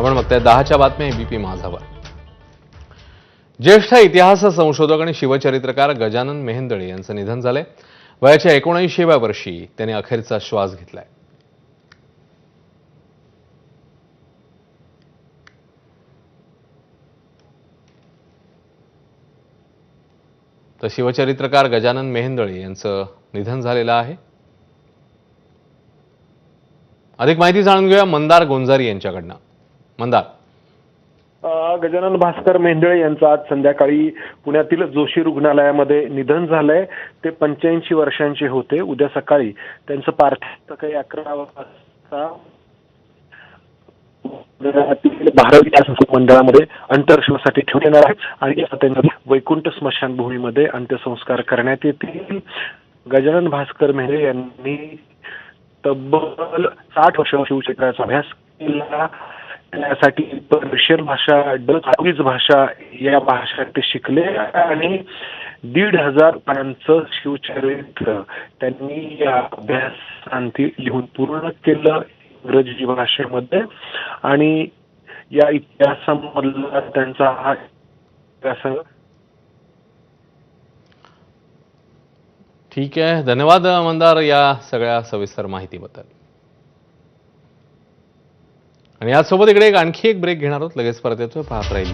आपण बघताय दहाच्या बातम्या एबीपी माझावर. ज्येष्ठ इतिहास संशोधक आणि शिवचरित्रकार गजानन मेहेंदळे यांचं निधन झालंय. वयाच्या एकोणऐंशीव्या वर्षी त्यांनी अखेरचा श्वास घेतलाय. तर शिवचरित्रकार गजानन मेहेंदळे यांचं निधन झालेलं आहे. अधिक माहिती जाणून घेऊया मंदार गोंजारी यांच्याकडनं. मंदार. गजानन भास्कर मेंढळे यांचं आज संध्याकाळी पुण्यातील जोशी रुग्णालयामध्ये निधन झालंय. ते पंच्याऐंशी वर्षांचे होते. उद्या सकाळी त्यांचं पार्थिव सकाळी अकरा वाजता भारत मंडळामध्ये अंत्यदर्शनासाठी ठेवले येणार आहे आणि त्यांच्या वैकुंठ स्मशानभूमीमध्ये अंत्यसंस्कार करण्यात येतील. गजानन भास्कर मेहरे यांनी तब्बल साठ वर्ष शिवचक्राचा अभ्यास केला. त्यासाठी पर्शियन भाषा डच भाषा या भाषा ते शिकले आणि दीड हजार पानांचं शिवचरित्र त्यांनी या अभ्यासांती लिहून पूर्ण केलं इंग्रजी भाषेमध्ये. आणि या इतिहासामधला त्यांचा हा ठीक आहे. धन्यवाद मंदार या सगळ्या सविस्तर माहितीबद्दल. आणि यासोबत इकडे एक आणखी एक ब्रेक घेणार आहोत. लगेच परत येतोय. पाहत राहील